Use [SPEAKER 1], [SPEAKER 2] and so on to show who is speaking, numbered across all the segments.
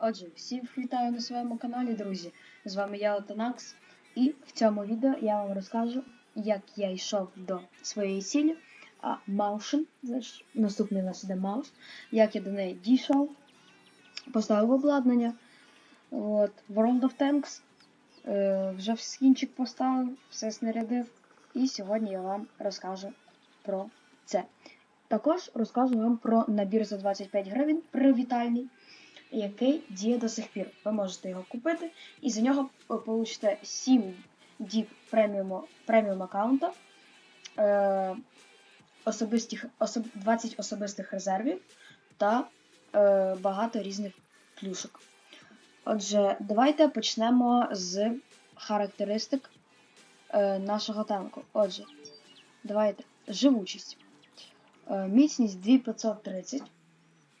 [SPEAKER 1] Отже, всіх вітаю на своєму каналі, друзі. З вами я Отанакс. І в цьому відео я вам розкажу, як я йшов до своєї цілі, а Маушен, наступний у нас іде Маус, як я до неї дійшов, поставив обладнання. От, World of Tanks. Е, вже скінчик поставив, все снарядив. І сьогодні я вам розкажу про це. Також розкажу вам про набір за 25 гривень привітальний, який діє до сих пір. Ви можете його купити, і за нього ви получите 7 діб преміум, преміум аккаунта, е, особистих, особ, 20 особистих резервів та е, багато різних плюшок. Отже, давайте почнемо з характеристик е, нашого танку. Отже, давайте живучість. Е, Міцність 2530.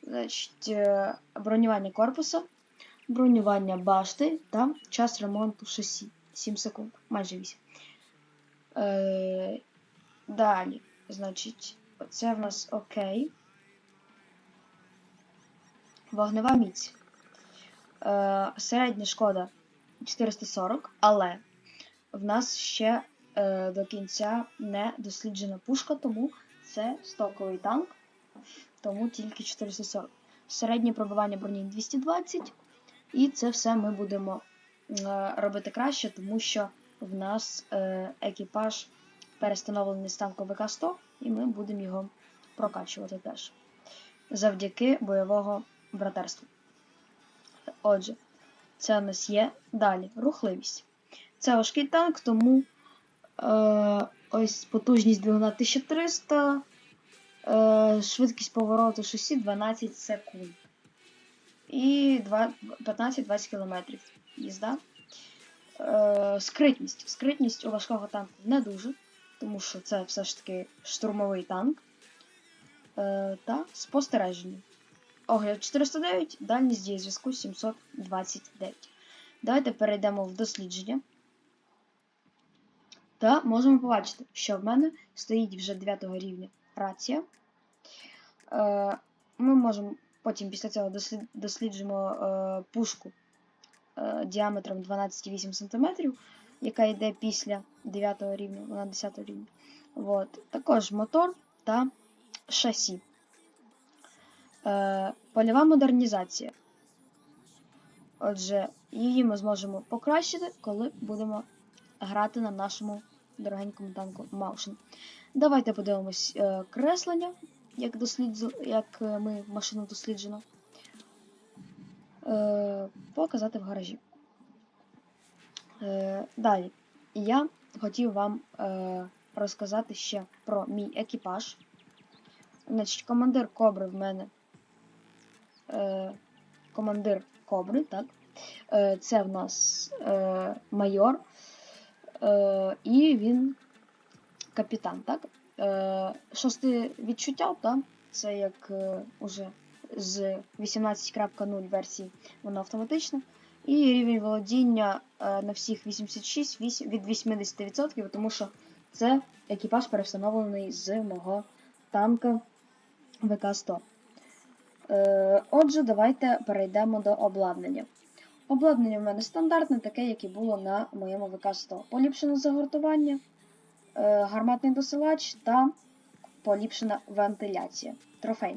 [SPEAKER 1] Значить, е, бронювання корпуса, бронювання башти та час ремонту шасі 7 секунд, майже 8. Е, далі, значить, це в нас окей. Вогнева міць. Е, середня шкода 440, але в нас ще е, до кінця не досліджена пушка, тому це стоковий танк, тому тільки 440. Середнє пробивання броні 220, і це все ми будемо е, робити краще, тому що в нас е, екіпаж перестановлений з танку ВК-100, і ми будемо його прокачувати теж. Завдяки бойового братерству. Отже, це у нас є далі рухливість. Це важкий танк, тому е, ось потужність двигуна 1300, е, швидкість повороту шасі 12 секунд. І 15-20 км їзда. Е, скритність. Скритність у важкого танку не дуже, тому що це все ж таки штурмовий танк. Е, та спостереження. Огляд 409, дальність дії зв'язку 729. Давайте перейдемо в дослідження. Та можемо побачити, що в мене стоїть вже 9 рівня рація. Е, Ми можемо потім після цього дослід, досліджимо е, пушку е, діаметром 12,8 см, яка йде після 9 рівня, вона 10 рівня. От. Також мотор та шасі. Польова модернізація. Отже, її ми зможемо покращити, коли будемо грати на нашому дорогенькому танку Маушен. Давайте подивимось е, креслення, як дослідз... як е, ми машину досліджено. Е, показати в гаражі. Е, далі. Я хотів вам е, розказати ще про мій екіпаж. Значить, командир Кобри в мене. Е, командир Кобри, так? Е, це в нас е, майор. Е, і він капітан, так? Е, шосте відчуття, так? Це як е, уже з 18.0 версії воно автоматично. І рівень володіння на всіх 86 8, від 80%, тому що це екіпаж перестановлений з мого танка ВК-100. Е, отже, давайте перейдемо до обладнання. Обладнання в мене стандартне, таке, як і було на моєму ВК-100. Поліпшене загортування, е, гарматний досилач та поліпшена вентиляція. Трофей.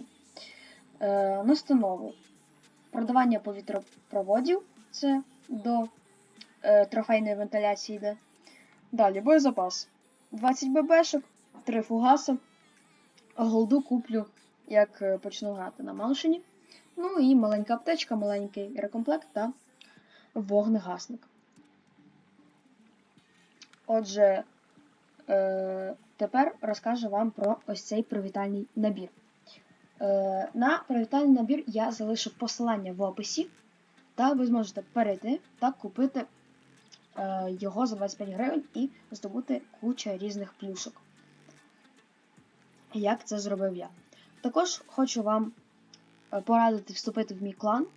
[SPEAKER 1] Е, настанову. Продавання повітропроводів це до е, трофейної вентиляції йде. Далі боєзапас. 20 ББшок, 3 фугаси. Голду куплю, як почну грати на Малшині. Ну і маленька аптечка, маленький рекомплект та вогнегасник. Отже, е, тепер розкажу вам про ось цей привітальний набір. Е, На привітальний набір я залишу посилання в описі, та ви зможете перейти та купити е, його за 25 гривень і здобути куча різних плюшок. Як це зробив я. Також хочу вам е, порадити вступити в мій клан,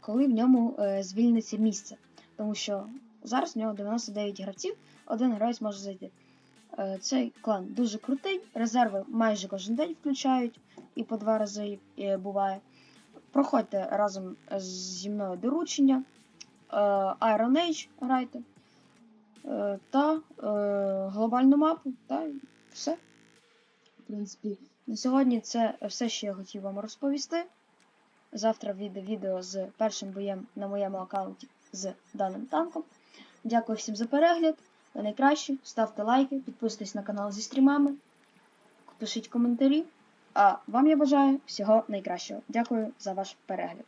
[SPEAKER 1] коли в ньому е, звільниться місце. Тому що зараз в нього 99 гравців, один гравець може зайти. Е, Цей клан дуже крутий, резерви майже кожен день включають і по два рази е, буває. проходьте разом зі мною доручення, е, Iron Age грайте, е, та е, глобальну мапу, та все. В принципі, на сьогодні це все, що я хотів вам розповісти. Завтра вийде відео з першим боєм на моєму аккаунті з даним танком. Дякую всім за перегляд. Ви найкращі. Ставте лайки, підписуйтесь на канал зі стрімами, пишіть коментарі. А вам я бажаю всього найкращого. Дякую за ваш перегляд.